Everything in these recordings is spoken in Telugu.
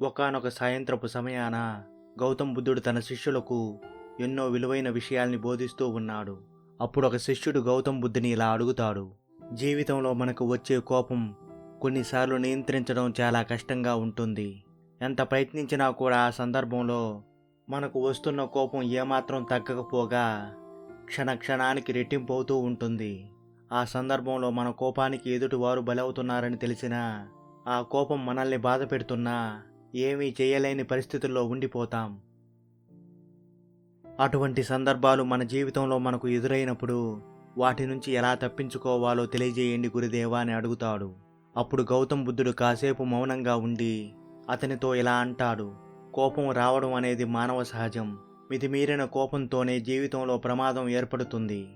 ఒకానొక సాయంత్రపు సమయాన గౌతమ్ బుద్ధుడు తన శిష్యులకు ఎన్నో విలువైన విషయాల్ని బోధిస్తూ ఉన్నాడు. అప్పుడు ఒక శిష్యుడు గౌతమ్ బుద్ధుని ఇలా అడుగుతాడు. జీవితంలో మనకు వచ్చే కోపం కొన్నిసార్లు నియంత్రించడం చాలా కష్టంగా ఉంటుంది. ఎంత ప్రయత్నించినా కూడా ఆ సందర్భంలో మనకు వస్తున్న కోపం ఏమాత్రం తగ్గకపోగా క్షణ క్షణానికి రెట్టింపు అవుతూ ఉంటుంది. ఆ సందర్భంలో మన కోపానికి ఎదుటివారు బలవుతున్నారని తెలిసినా ఆ కోపం మనల్ని బాధ పెడుతున్నా ఏమీ చేయలేని పరిస్థితుల్లో ఉండిపోతాం. అటువంటి సందర్భాలు మన జీవితంలో మనకు ఎదురైనప్పుడు వాటి నుంచి ఎలా తప్పించుకోవాలో తెలియజేయండి గురుదేవా అని అడుగుతాడు. అప్పుడు గౌతమ్ బుద్ధుడు కాసేపు మౌనంగా ఉండి అతనితో ఇలా అంటాడు. కోపం రావడం అనేది మానవ సహజం. మితిమీరిన కోపంతోనే జీవితంలో ప్రమాదం ఏర్పడుతుంది.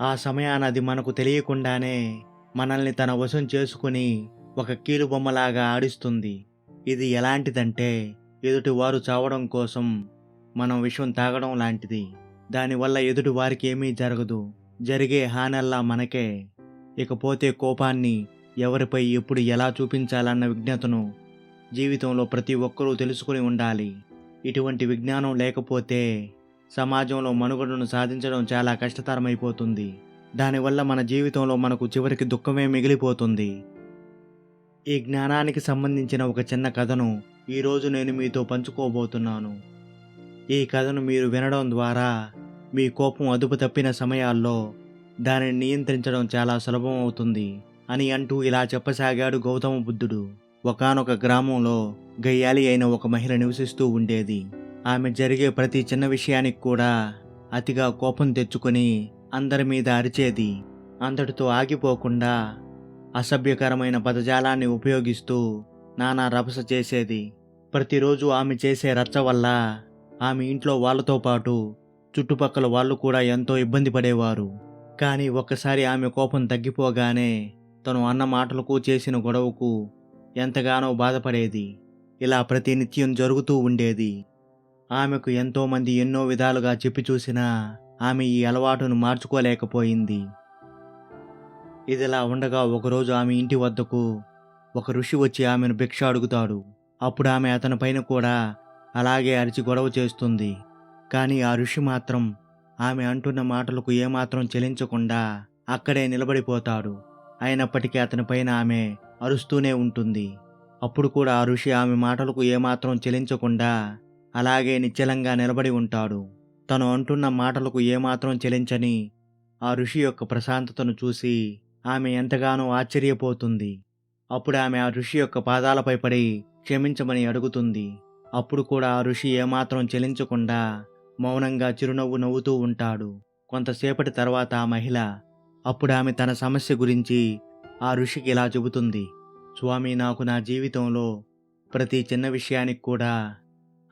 ఆ సమయాన అది మనకు తెలియకుండానే మనల్ని తన వశం చేసుకుని ఒక కీలుబొమ్మలాగా ఆడిస్తుంది. ఇది ఎలాంటిదంటే ఎదుటివారు చావడం కోసం మనం విషం తాగడం లాంటిది. దానివల్ల ఎదుటి వారికి ఏమీ జరగదు. జరిగే హానల్లా మనకే. ఇకపోతే కోపాన్ని ఎవరిపై ఎప్పుడు ఎలా చూపించాలన్న విజ్ఞతను జీవితంలో ప్రతి ఒక్కరూ తెలుసుకుని ఉండాలి. ఇటువంటి విజ్ఞానం లేకపోతే సమాజంలో మనుగడను సాధించడం చాలా కష్టతరమైపోతుంది. దానివల్ల మన జీవితంలో మనకు చివరికి దుఃఖమే మిగిలిపోతుంది. ఈ జ్ఞానానికి సంబంధించిన ఒక చిన్న కథను ఈరోజు నేను మీతో పంచుకోబోతున్నాను. ఈ కథను మీరు వినడం ద్వారా మీ కోపం అదుపు తప్పిన సమయాల్లో దానిని నియంత్రించడం చాలా సులభం అవుతుంది అని అంటూ ఇలా చెప్పసాగాడు గౌతమ బుద్ధుడు. ఒకానొక గ్రామంలో గయ్యాలి అయిన ఒక మహిళ నివసిస్తూ ఉండేది. ఆమె జరిగే ప్రతి చిన్న విషయానికి కూడా అతిగా కోపం తెచ్చుకొని అందరి మీద అరిచేది. అంతటితో ఆగిపోకుండా అసభ్యకరమైన పదజాలాన్ని ఉపయోగిస్తూ నానా రభస చేసేది. ప్రతిరోజు ఆమె చేసే రచ్చ వల్ల ఆమె ఇంట్లో వాళ్ళతో పాటు చుట్టుపక్కల వాళ్ళు కూడా ఎంతో ఇబ్బంది పడేవారు. కానీ ఒక్కసారి ఆమె కోపం తగ్గిపోగానే తను అన్న మాటలకు చేసిన గొడవకు ఎంతగానో బాధపడేది. ఇలా ప్రతి నిత్యం జరుగుతూ ఉండేది. ఆమెకు ఎంతోమంది ఎన్నో విధాలుగా చెప్పి చూసినా ఆమె ఈ అలవాటును మార్చుకోలేకపోయింది. ఇదిలా ఉండగా ఒకరోజు ఆమె ఇంటి వద్దకు ఒక ఋషి వచ్చి ఆమెను భిక్ష అడుగుతాడు. అప్పుడు ఆమె అతని పైన కూడా అలాగే అరిచి గొడవ చేస్తుంది. కానీ ఆ ఋషి మాత్రం ఆమె అంటున్న మాటలకు ఏమాత్రం చెలించకుండా అక్కడే నిలబడిపోతాడు. అయినప్పటికీ అతని పైన ఆమె అరుస్తూనే ఉంటుంది. అప్పుడు కూడా ఆ ఋషి ఆమె మాటలకు ఏమాత్రం చెలించకుండా అలాగే నిశ్చలంగా నిలబడి ఉంటాడు. తను అంటున్న మాటలకు ఏమాత్రం చెలించని ఆ ఋషి యొక్క ప్రశాంతతను చూసి ఆమె ఎంతగానో ఆశ్చర్యపోతుంది. అప్పుడు ఆమె ఆ ఋషి యొక్క పాదాలపై పడి క్షమించమని అడుగుతుంది. అప్పుడు కూడా ఆ ఋషి ఏమాత్రం చెలించకుండా మౌనంగా చిరునవ్వు నవ్వుతూ ఉంటాడు. కొంతసేపటి తర్వాత ఆ మహిళ అప్పుడు ఆమె తన సమస్య గురించి ఆ ఋషికి ఇలా చెబుతుంది. స్వామి నాకు నా జీవితంలో ప్రతి చిన్న విషయానికి కూడా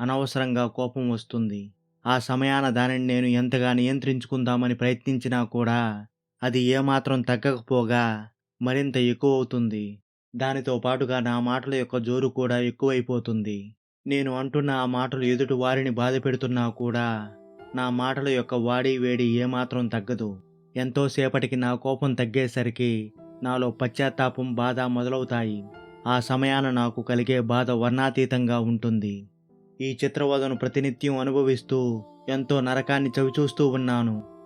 అనవసరంగా కోపం వస్తుంది. ఆ సమయాన దానిని నేను ఎంతగా నియంత్రించుకుందామని ప్రయత్నించినా కూడా అది ఏమాత్రం తగ్గకపోగా మరింత ఎక్కువ అవుతుంది దానితో పాటుగా నా మాటల యొక్క జోరు కూడా ఎక్కువైపోతుంది. నేను అంటున్న ఆ మాటలు ఎదుటి వారిని బాధ పెడుతున్నా కూడా నా మాటల యొక్క వాడి వేడి ఏమాత్రం తగ్గదు. ఎంతోసేపటికి నా కోపం తగ్గేసరికి నాలో పశ్చాత్తాపం బాధ మొదలవుతాయి. ఆ సమయాన నాకు కలిగే బాధ వర్ణాతీతంగా ఉంటుంది. ఈ చిత్రవదను ప్రతినిత్యం అనుభవిస్తూ ఎంతో నరకాన్ని చవిచూస్తూ ఉన్నాను.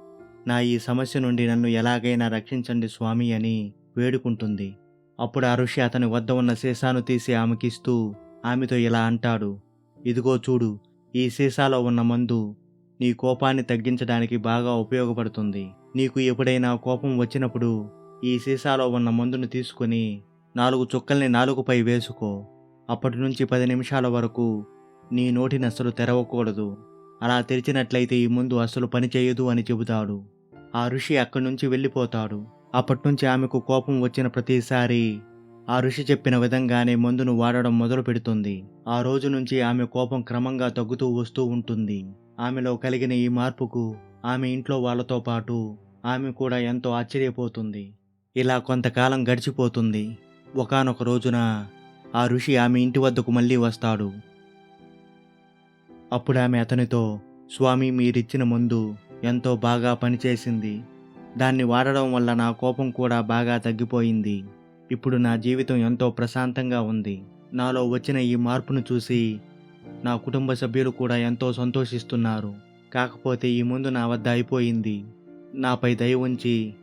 నా ఈ సమస్య నుండి నన్ను ఎలాగైనా రక్షించండి స్వామి అని వేడుకుంటుంది. అప్పుడు ఆ ఋషి అతని వద్ద ఉన్న సీసాను తీసి ఆమెకిస్తూ ఆమెతో ఇలా అంటాడు. ఇదిగో చూడు ఈ సీసాలో ఉన్న మందు నీ కోపాన్ని తగ్గించడానికి బాగా ఉపయోగపడుతుంది. నీకు ఎప్పుడైనా కోపం వచ్చినప్పుడు ఈ సీసాలో ఉన్న మందును తీసుకొని నాలుగు చుక్కల్ని నాలుగుపై వేసుకో. అప్పటి నుంచి పది నిమిషాల వరకు నీ నోటిని అస్సలు తెరవకూడదు. అలా తెరిచినట్లయితే ఈ ముందు అస్సలు పనిచేయదు అని చెబుతాడు. ఆ ఋషి అక్కడి నుంచి వెళ్ళిపోతాడు. అప్పటి నుంచి ఆమెకు కోపం వచ్చిన ప్రతిసారి ఆ ఋషి చెప్పిన విధంగానే మందును వాడడం మొదలు పెడుతుంది. ఆ రోజు నుంచి ఆమె కోపం క్రమంగా తగ్గుతూ వస్తూ ఉంటుంది. ఆమెలో కలిగిన ఈ మార్పుకు ఆమె ఇంట్లో వాళ్ళతో పాటు ఆమె కూడా ఎంతో ఆశ్చర్యపోతుంది. ఇలా కొంతకాలం గడిచిపోతుంది. ఒకానొక రోజున ఆ ఋషి ఆమె ఇంటి వద్దకు మళ్ళీ వస్తాడు. అప్పుడు ఆమె అతనితో స్వామి మీరిచ్చిన మందు ఎంతో బాగా పనిచేసింది. దాన్ని వాడడం వల్ల నా కోపం కూడా బాగా తగ్గిపోయింది. ఇప్పుడు నా జీవితం ఎంతో ప్రశాంతంగా ఉంది. నాలో వచ్చిన ఈ మార్పును చూసి నా కుటుంబ సభ్యులు కూడా ఎంతో సంతోషిస్తున్నారు. కాకపోతే ఈ ముందు నా వద్ద అయిపోయింది. నాపై దయ ఉంచి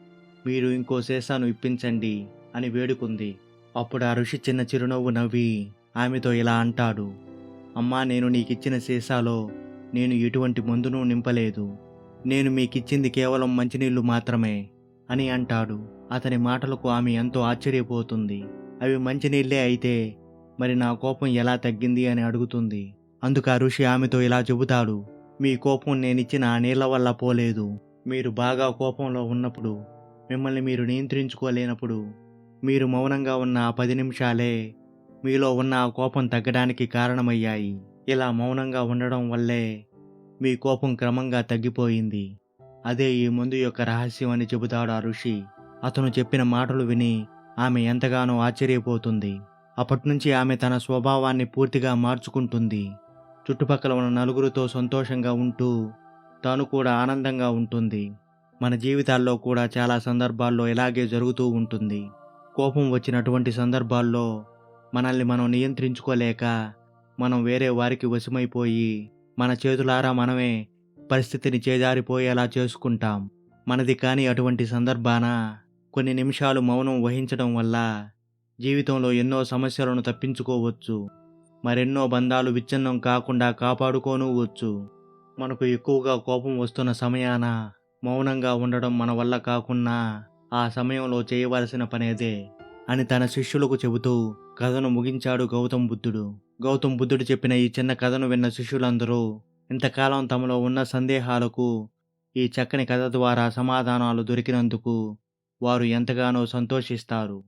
మీరు ఇంకో శేషాను ఇప్పించండి అని వేడుకుంది. అప్పుడు ఆ ఋషి చిన్న చిరునవ్వు నవ్వి ఆమెతో ఇలా అంటాడు. అమ్మా నేను నీకిచ్చిన సీసాలో నేను ఎటువంటి మందును నింపలేదు. నేను మీకిచ్చింది కేవలం మంచినీళ్ళు మాత్రమే అని అంటాడు. అతని మాటలకు ఆమె ఎంతో ఆశ్చర్యపోతుంది. అవి మంచినీళ్ళే అయితే మరి నా కోపం ఎలా తగ్గింది అని అడుగుతుంది. అందుకు ఆ ఋషి ఆమెతో ఇలా చెబుతాడు. మీ కోపం నేనిచ్చిన ఆ నీళ్ళ వల్ల పోలేదు. మీరు బాగా కోపంలో ఉన్నప్పుడు మిమ్మల్ని మీరు నియంత్రించుకోలేనప్పుడు మీరు మౌనంగా ఉన్న ఆ పది నిమిషాలే మీలో ఉన్న ఆ కోపం తగ్గడానికి కారణమయ్యాయి. ఇలా మౌనంగా ఉండడం వల్లే మీ కోపం క్రమంగా తగ్గిపోయింది. అదే ఈ ముందు యొక్క రహస్యం అని చెబుతాడు ఆ ఋషి. అతను చెప్పిన మాటలు విని ఆమె ఎంతగానో ఆశ్చర్యపోతుంది. అప్పటినుంచి ఆమె తన స్వభావాన్ని పూర్తిగా మార్చుకుంటుంది. చుట్టుపక్కల ఉన్న నలుగురితో సంతోషంగా ఉంటూ తాను కూడా ఆనందంగా ఉంటుంది. మన జీవితాల్లో కూడా చాలా సందర్భాల్లో ఇలాగే జరుగుతూ ఉంటుంది. కోపం వచ్చినటువంటి సందర్భాల్లో మనల్ని మనం నియంత్రించుకోలేక మనం వేరే వారికి వశమైపోయి మన చేతులారా మనమే పరిస్థితిని చేజారిపోయేలా చేసుకుంటాం. మనది కాని అటువంటి సందర్భాన కొన్ని నిమిషాలు మౌనం వహించడం వల్ల జీవితంలో ఎన్నో సమస్యలను తప్పించుకోవచ్చు. మరెన్నో బంధాలు విచ్ఛిన్నం కాకుండా కాపాడుకోనవచ్చు. మనకు ఎక్కువగా కోపం వస్తున్న సమయాన మౌనంగా ఉండడం మన వల్ల కాకున్నా ఆ సమయంలో చేయవలసిన పనేదే. అని తన శిష్యులకు చెబుతూ కథను ముగించాడు గౌతమ్ బుద్ధుడు. గౌతమ్ బుద్ధుడు చెప్పిన ఈ చిన్న కథను విన్న శిష్యులందరూ ఇంతకాలం తమలో ఉన్న సందేహాలకు ఈ చక్కని కథ ద్వారా సమాధానాలు దొరికినందుకు వారు ఎంతగానో సంతోషిస్తారు.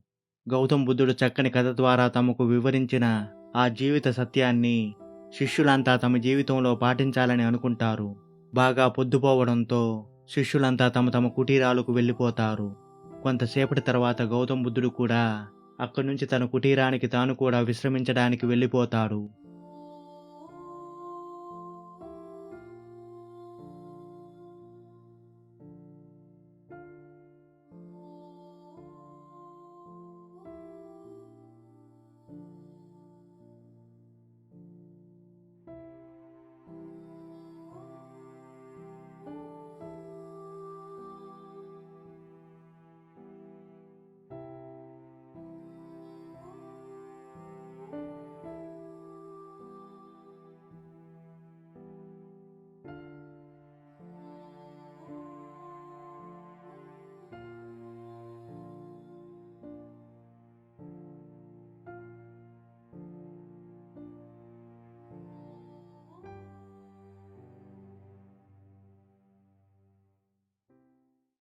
గౌతమ్ బుద్ధుడు చక్కని కథ ద్వారా తమకు వివరించిన ఆ జీవిత సత్యాన్ని శిష్యులంతా తమ జీవితంలో పాటించాలని అనుకుంటారు. బాగా పొద్దుపోవడంతో శిష్యులంతా తమ తమ కుటీరాలకు వెళ్ళిపోతారు. కొంతసేపటి తర్వాత గౌతమ్ బుద్ధుడు కూడా అక్కడి నుంచి తన కుటీరానికి తాను కూడా విశ్రమించడానికి వెళ్ళిపోతాడు.